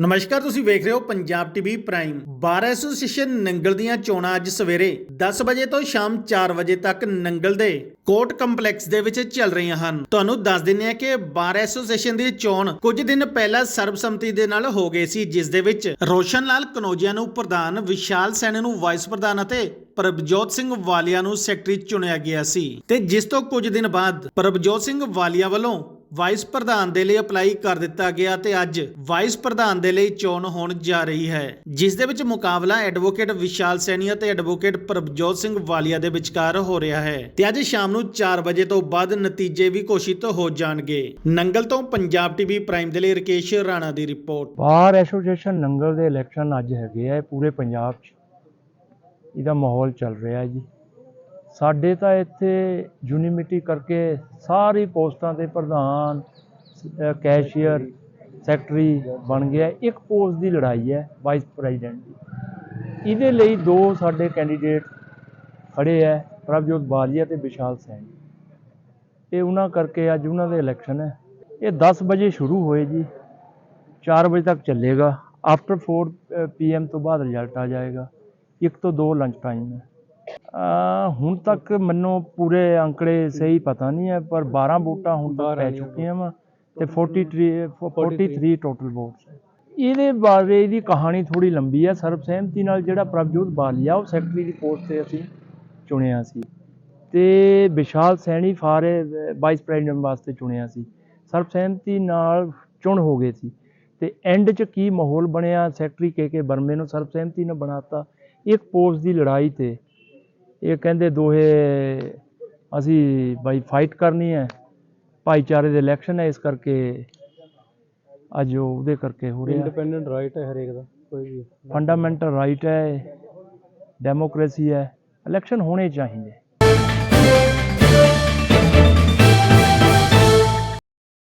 ਨਮਸਕਾਰ, ਤੁਸੀਂ ਵੇਖ ਰਹੇ ਹੋ Punjab TV prime. Bar association Nangal ਦੀਆਂ ਚੋਣਾਂ ਅੱਜ ਸਵੇਰੇ 10 ਵਜੇ ਤੋਂ ਸ਼ਾਮ 4 ਵਜੇ ਤੱਕ ਨੰਗਲ ਦੇ ਕੋਰਟ ਕੰਪਲੈਕਸ ਦੇ ਵਿੱਚ ਚੱਲ ਰਹੀਆਂ ਹਨ। ਤੁਹਾਨੂੰ ਦੱਸ ਦਿੰਦੇ ਹਾਂ ਕਿ ਬਾਰ ਐਸੋਸੀਏਸ਼ਨ ਦੀ ਚੋਣ ਕੁਝ ਦਿਨ ਪਹਿਲਾਂ ਸਰਬਸੰਮਤੀ ਦੇ ਨਾਲ ਹੋ ਗਈ ਸੀ, ਜਿਸ ਦੇ ਵਿੱਚ ਰੋਸ਼ਨ ਲਾਲ ਕਨੋਜੀਆ ਨੂੰ ਪ੍ਰਧਾਨ, ਵਿਸ਼ਾਲ ਸੈਣੀ ਨੂੰ ਵਾਈਸ ਪ੍ਰਧਾਨ ਅਤੇ ਪ੍ਰਭਜੋਤ ਸਿੰਘ ਵਾਲੀਆ ਨੂੰ ਸੈਕਟਰੀ ਚੁਣਿਆ ਗਿਆ ਸੀ। ਤੇ ਜਿਸ ਤੋਂ ਕੁਝ ਦਿਨ ਬਾਅਦ ਪ੍ਰਭਜੋਤ ਸਿੰਘ ਵਾਲੀਆ ਵੱਲੋਂ ਵਾਈਸ ਪ੍ਰਧਾਨ ਦੇ ਲਈ ਅਪਲਾਈ ਕਰ ਦਿੱਤਾ ਗਿਆ ਤੇ ਅੱਜ ਵਾਈਸ ਪ੍ਰਧਾਨ ਦੇ ਲਈ ਚੋਣ ਹੋਣ ਜਾ ਰਹੀ ਹੈ, ਜਿਸ ਦੇ ਵਿੱਚ ਮੁਕਾਬਲਾ ਐਡਵੋਕੇਟ ਵਿਸ਼ਾਲ ਸੈਣੀ ਅਤੇ ਐਡਵੋਕੇਟ ਪ੍ਰਭਜੋਤ ਸਿੰਘ ਵਾਲੀਆ ਦੇ ਵਿਚਕਾਰ ਹੋ ਰਿਹਾ ਹੈ ਤੇ ਅੱਜ ਸ਼ਾਮ ਨੂੰ 4 ਵਜੇ ਤੋਂ ਬਾਅਦ ਨਤੀਜੇ ਵੀ ਘੋਸ਼ਿਤ ਹੋ ਜਾਣਗੇ। ਨੰਗਲ ਤੋਂ ਪੰਜਾਬ ਟੀਵੀ ਪ੍ਰਾਈਮ ਦੇ ਲਈ ਰਕੇਸ਼ ਰਾਣਾ ਦੀ ਰਿਪੋਰਟ ਬਾਰ ਐਸੋਸੀਏਸ਼ਨ ਨੰਗਲ ਦੇ ਇਲੈਕਸ਼ਨ ਅੱਜ ਹੈਗੇ ਆ ਪੂਰੇ ਪੰਜਾਬ 'ਚ। ਇਹਦਾ ਮਾਹੌਲ ਚੱਲ ਰਿਹਾ ਹੈ ਜੀ। ਸਾਡੇ ਤਾਂ ਇੱਥੇ ਯੂਨੀਮਿਟੀ ਕਰਕੇ ਸਾਰੀ ਪੋਸਟਾਂ ਦੇ ਪ੍ਰਧਾਨ ਕੈਸ਼ੀਅਰ, ਸੈਕਟਰੀ ਬਣ ਗਿਆ। ਇੱਕ ਪੋਸਟ ਦੀ ਲੜਾਈ ਹੈ ਵਾਈਸ ਪ੍ਰੈਜ਼ੀਡੈਂਟ ਦੀ। ਇਹਦੇ ਲਈ ਦੋ ਸਾਡੇ ਕੈਂਡੀਡੇਟ ਖੜੇ ਹੈ, ਪ੍ਰਭਜੋਤ ਬਾਲੀਆ ਤੇ ਵਿਸ਼ਾਲ ਸੈਣੀ। ਇਹ ਉਹਨਾਂ ਕਰਕੇ ਅੱਜ ਉਹਨਾਂ ਦੇ ਇਲੈਕਸ਼ਨ ਹੈ। ਇਹ 10 ਵਜੇ ਸ਼ੁਰੂ ਹੋਏ ਜੀ। 4 ਵਜੇ ਤੱਕ ਚੱਲੇਗਾ। ਆਫਟਰ 4 ਪੀਐਮ ਤੋਂ ਬਾਅਦ ਰਿਜ਼ਲਟ ਆ ਜਾਏਗਾ। 1 ਤੋਂ 2 ਲੰਚ ਟਾਈਮ ਹੈ। ਹੁਣ ਤੱਕ ਮੈਨੂੰ ਪੂਰੇ ਅੰਕੜੇ ਸਹੀ ਪਤਾ ਨਹੀਂ ਹੈ ਪਰ 12 ਵੋਟਾਂ ਹੁਣ ਤੱਕ ਪੈ ਚੁੱਕੀਆਂ ਵਾ ਤੇ 43 43 ਟੋਟਲ ਵੋਟਸ ਹੈ ਇਹਦੇ ਬਾਰੇ ਇਹਦੀ ਕਹਾਣੀ ਥੋੜੀ ਲੰਬੀ ਹੈ। ਸਰਬਸਹਿਮਤੀ ਨਾਲ ਜਿਹੜਾ ਪ੍ਰਭਜੋਤ ਬਾਲੀਆ ਉਹ ਸੈਕਟਰੀ ਦੀ ਪੋਸਟ ਤੇ ਅਸੀਂ ਚੁਣਿਆ ਸੀ ਤੇ ਵਿਸ਼ਾਲ ਸੈਣੀ ਫਾਰੇ ਵਾਈਸ ਪ੍ਰੈਜ਼ੀਡੈਂਟ ਵਾਸਤੇ ਚੁਣਿਆ ਸੀ। ਸਰਬਸਹਿਮਤੀ ਨਾਲ ਚੁਣ ਹੋ ਗਏ ਸੀ। ਤੇ ਐਂਡ 'ਚ ਕੀ ਮਾਹੌਲ ਬਣਿਆ? ਸੈਕਟਰੀ ਕੇ ਕੇ ਬਰਮੇ ਨੂੰ ਸਰਬਸਹਿਮਤੀ ਨਾਲ ਬਣਾਤਾ। ਇੱਕ ਪੋਸਟ ਦੀ ਲੜਾਈ ਤੇ ਇਹ ਕਹਿੰਦੇ ਦੋਹੇ ਅਸੀਂ ਬਾਈ ਫਾਈਟ ਕਰਨੀ ਹੈ। ਭਾਈਚਾਰੇ ਦੇ ਇਲੈਕਸ਼ਨ ਹੈ ਇਸ ਕਰਕੇ ਅੱਜ ਉਹ ਉਹਦੇ ਕਰਕੇ ਹੋ ਰਿਹਾ। ਇੰਡੀਪੈਂਡੈਂਟ ਰਾਈਟ ਹੈ ਹਰੇਕ ਦਾ ਕੋਈ ਵੀ। ਫੰਡਾਮੈਂਟਲ ਰਾਈਟ ਹੈ ਡੈਮੋਕ੍ਰੇਸੀ ਹੈ ਇਲੈਕਸ਼ਨ ਹੋਣੇ ਚਾਹੀਦੇ।